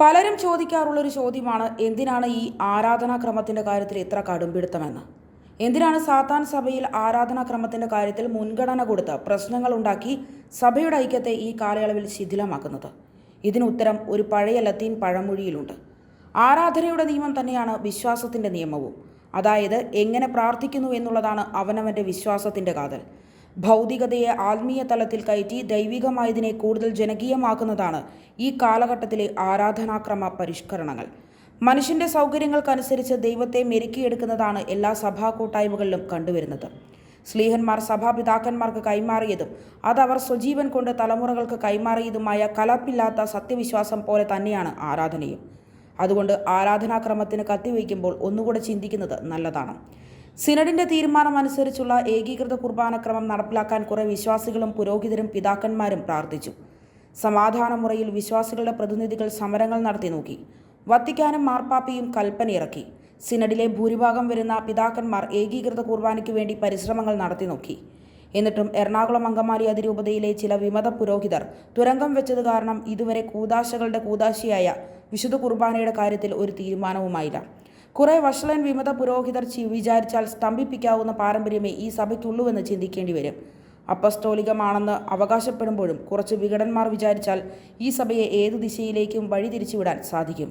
പലരും ചോദിക്കാറുള്ളൊരു ചോദ്യമാണ് എന്തിനാണ് ഈ ആരാധനാക്രമത്തിന്റെ കാര്യത്തിൽ ഇത്ര കടുംപിടുത്തമെന്ന്? എന്തിനാണ് സാത്താൻ സഭയിൽ ആരാധനാക്രമത്തിന്റെ കാര്യത്തിൽ മുൻഗണന കൊടുത്ത് പ്രശ്നങ്ങൾ ഉണ്ടാക്കി സഭയുടെ ഐക്യത്തെ ഈ കാലയളവിൽ ശിഥിലമാക്കുന്നത്? ഇതിനുത്തരം ഒരു പഴയ ലത്തീൻ പഴമൊഴിയിലുണ്ട്. ആരാധനയുടെ നിയമം തന്നെയാണ് വിശ്വാസത്തിന്റെ നിയമവും. അതായത് എങ്ങനെ പ്രാർത്ഥിക്കുന്നു എന്നുള്ളതാണ് അവനവന്റെ വിശ്വാസത്തിന്റെ കാതൽ. ഭൗതികതയെ ആത്മീയ തലത്തിൽ കയറ്റി ദൈവികമായതിനെ കൂടുതൽ ജനകീയമാക്കുന്നതാണ് ഈ കാലഘട്ടത്തിലെ ആരാധനാക്രമ പരിഷ്കരണങ്ങൾ. മനുഷ്യന്റെ സൗകര്യങ്ങൾക്കനുസരിച്ച് ദൈവത്തെ മെരുക്കിയെടുക്കുന്നതാണ് എല്ലാ സഭാ കൂട്ടായ്മകളിലും കണ്ടുവരുന്നത്. സ്ലീഹന്മാർ സഭാപിതാക്കന്മാർക്ക് കൈമാറിയതും അതവർ സ്വജീവൻ കൊണ്ട് തലമുറകൾക്ക് കൈമാറിയതുമായ കലർപ്പില്ലാത്ത സത്യവിശ്വാസം പോലെ തന്നെയാണ് ആരാധനയും. അതുകൊണ്ട് ആരാധനാക്രമത്തിന് കത്തിവയ്ക്കുമ്പോൾ ഒന്നുകൂടെ ചിന്തിക്കുന്നത് നല്ലതാണ്. സിനഡിന്റെ തീരുമാനം അനുസരിച്ചുള്ള ഏകീകൃത കുർബാനക്രമം നടപ്പിലാക്കാൻ കുറെ വിശ്വാസികളും പുരോഹിതരും പിതാക്കന്മാരും പ്രാർത്ഥിച്ചു. സമാധാന മുറയിൽ വിശ്വാസികളുടെ പ്രതിനിധികൾ സമരങ്ങൾ നടത്തി നോക്കി. വത്തിക്കാനും കൽപ്പന ഇറക്കി. സിനഡിലെ ഭൂരിഭാഗം വരുന്ന പിതാക്കന്മാർ ഏകീകൃത കുർബാനയ്ക്ക് വേണ്ടി പരിശ്രമങ്ങൾ നടത്തി നോക്കി. എന്നിട്ടും എറണാകുളം അങ്കമാലി അതിരൂപതയിലെ ചില വിമത പുരോഹിതർ തുരങ്കം വെച്ചത് കാരണം ഇതുവരെ കൂതാശകളുടെ കൂതാശിയായ വിശുദ്ധ കുർബാനയുടെ കാര്യത്തിൽ ഒരു തീരുമാനവുമായില്ല. കുറെ വഷളൻ വിമത പുരോഹിതർ വിചാരിച്ചാൽ സ്തംഭിപ്പിക്കാവുന്ന പാരമ്പര്യമേ ഈ സഭയ്ക്കുള്ളൂവെന്ന് ചിന്തിക്കേണ്ടി വരും. അപ്പസ്തോലികമാണെന്ന് അവകാശപ്പെടുമ്പോഴും കുറച്ച് വികടന്മാർ വിചാരിച്ചാൽ ഈ സഭയെ ഏതു ദിശയിലേക്കും വഴിതിരിച്ചുവിടാൻ സാധിക്കും.